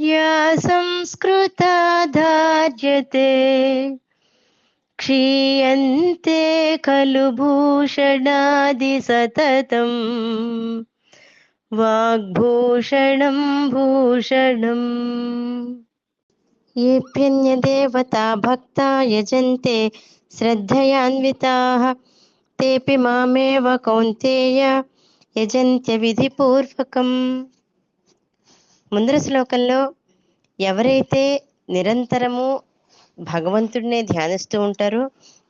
या संस्कृता धार्यते क्षीयन्ते खलु भूषणादिसततम् वाग्भूषणं भूषणम् येऽप्यन्यदेवता भक्ता यजन्ते श्रद्धयान्विताः तेऽपि मामेव कौन्तेय यजन्त्यविधिपूर्वकम् ముందర శ్లోకంలో ఎవరైతే నిరంతరము భగవంతుడినే ధ్యానిస్తూ ఉంటారో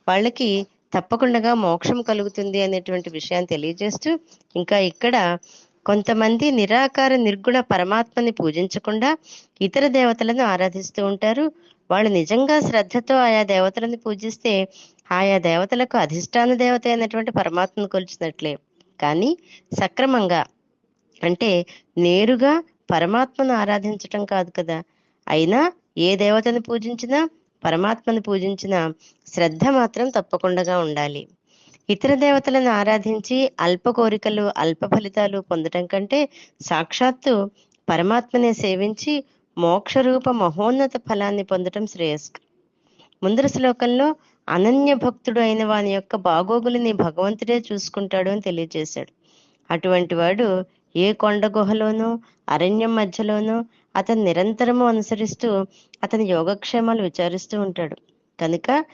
వాళ్ళకి తప్పకుండా మోక్షం కలుగుతుంది అనేటువంటి విషయాన్ని తెలియజేస్తూ ఇంకా ఇక్కడ కొంతమంది నిరాకార నిర్గుణ పరమాత్మని పూజించకుండా ఇతర దేవతలను ఆరాధిస్తూ ఉంటారు. వాళ్ళు నిజంగా శ్రద్ధతో ఆయా దేవతలను పూజిస్తే ఆయా దేవతలకు అధిష్టాన దేవత అయినటువంటి పరమాత్మను కొలిచినట్లే. కానీ సక్రమంగా అంటే నేరుగా పరమాత్మను ఆరాధించటం కాదు కదా. అయినా ఏ దేవతను పూజించినా పరమాత్మను పూజించినా శ్రద్ధ మాత్రం తప్పకుండా ఉండాలి. ఇతర దేవతలను ఆరాధించి అల్ప కోరికలు అల్ప ఫలితాలు పొందటం కంటే సాక్షాత్తు పరమాత్మనే సేవించి మోక్షరూప మహోన్నత ఫలాన్ని పొందటం శ్రేయస్కరం ముందర శ్లోకంలో అనన్య భక్తుడు అయిన వాని యొక్క బాగోగులని భగవంతుడే చూసుకుంటాడు అని తెలియజేశాడు. అటువంటి వాడు ఏ కొండ గుహలోనో అరణ్యం మధ్యలోనో అతను నిరంతరము అనుసరిస్తూ అతని యోగక్షేమాలు విచారిస్తూ ఉంటాడు. కనుక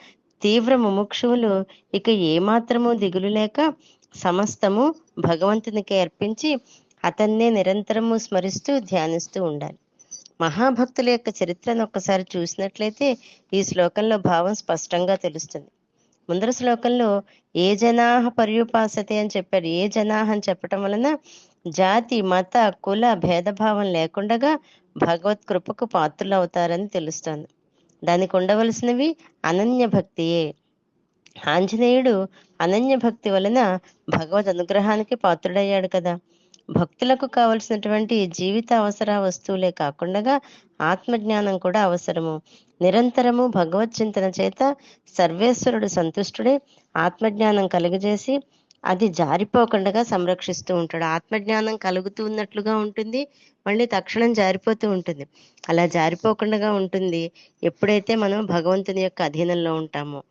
తీవ్ర ముముక్షువులు ఇక ఏమాత్రము దిగులు లేక సమస్తము భగవంతునికి అర్పించి అతన్నే నిరంతరము స్మరిస్తూ ధ్యానిస్తూ ఉండాలి. మహాభక్తుల యొక్క చరిత్రను ఒక్కసారి చూసినట్లయితే ఈ శ్లోకంలో భావం స్పష్టంగా తెలుస్తుంది. ముందర శ్లోకంలో ఏ జనాహ పర్యుపాసతే అని చెప్పాడు. ఏ జనాహ అని చెప్పటం వలన జాతి మత కుల భేదభావం లేకుండగా భగవత్ కృపకు పాత్రులు అవుతారని తెలుస్తోంది. దానికి ఉండవలసినవి అనన్య భక్తియే. ఆంజనేయుడు అనన్య భక్తి వలన భగవద్ అనుగ్రహానికి పాత్రుడయ్యాడు కదా. భక్తులకు కావలసినటువంటి జీవిత అవసర వస్తువులే కాకుండా ఆత్మజ్ఞానం కూడా అవసరము. నిరంతరము భగవత్ చింతన చేత సర్వేశ్వరుడు సంతుష్టుడే ఆత్మజ్ఞానం కలుగజేసి అది జారిపోకుండా సంరక్షిస్తూ ఉంటాడు. ఆత్మజ్ఞానం కలుగుతూ ఉన్నట్లుగా ఉంటుంది. మళ్ళీ తక్షణం జారిపోతూ ఉంటుంది. అలా జారిపోకుండా ఉంటుంది. ఎప్పుడైతే మనం భగవంతుని యొక్క అధీనంలో ఉంటామో.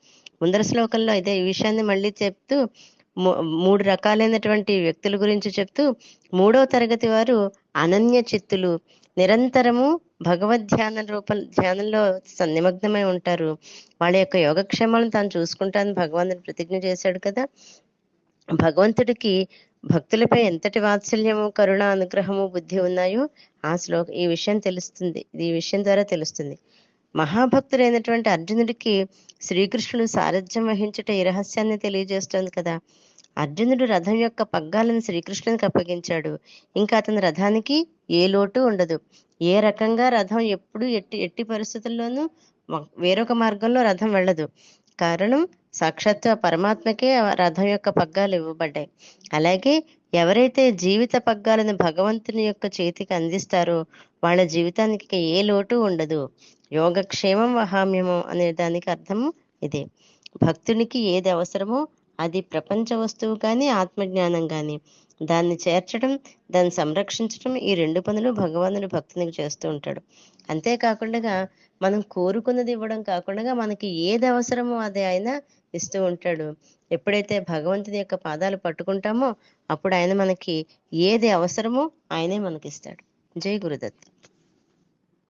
ముందర శ్లోకంలో అయితే ఈ విషయాన్ని మళ్ళీ చెప్తూ మూ- మూడు రకాలైనటువంటి వ్యక్తుల గురించి చెప్తూ మూడవ తరగతి వారు అనన్య చిత్తులు. నిరంతరము భగవద్ ధ్యాన రూప ధ్యానంలో స- నిమగ్నమై ఉంటారు. వాళ్ళ యొక్క యోగక్షేమాలను తాను చూసుకుంటానని భగవంతుని ప్రతిజ్ఞ చేశాడు కదా. భగవంతుడికి భక్తులపై ఎంతటి వాత్సల్యము కరుణ అనుగ్రహము బుద్ధి ఉన్నాయో ఆ శ్లోక ఈ విషయం తెలుస్తుంది. ఈ విషయం ద్వారా తెలుస్తుంది. మహాభక్తుడైనటువంటి అర్జునుడికి శ్రీకృష్ణుడు సారథ్యం వహించుట ఈ రహస్యాన్ని తెలియజేస్తోంది కదా. అర్జునుడు రథం యొక్క పగ్గాలను శ్రీకృష్ణునికి అప్పగించాడు. ఇంకా అతని రథానికి ఏ లోటు ఉండదు. ఏ రకంగా రథం ఎప్పుడు ఎట్టి ఎట్టి పరిస్థితుల్లోనూ వేరొక మార్గంలో రథం వెళ్ళదు. కారణం సాక్షాత్ పరమాత్మకే రథం యొక్క పగ్గాలు ఇవ్వబడ్డాయి. అలాగే ఎవరైతే జీవిత పగ్గాలను భగవంతుని యొక్క చేతికి అందిస్తారో వాళ్ళ జీవితానికి ఏ లోటు ఉండదు. యోగక్షేమం వహామ్యము అనే దానికి అర్థము ఇదే. భక్తునికి ఏది అవసరమో అది ప్రపంచ వస్తువు కానీ ఆత్మజ్ఞానం కానీ దాన్ని చేర్చడం దాన్ని సంరక్షించడం ఈ రెండు పనులు భగవానుడు భక్తునికి చేస్తూ ఉంటాడు. అంతేకాకుండా మనం కోరుకున్నది ఇవ్వడం కాకుండా మనకి ఏది అవసరమో అది ఆయన ఇస్తూ ఉంటాడు. ఎప్పుడైతే భగవంతుని యొక్క పాదాలు పట్టుకుంటామో అప్పుడు ఆయన మనకి ఏది అవసరమో ఆయనే మనకిస్తాడు. జై గురుదత్త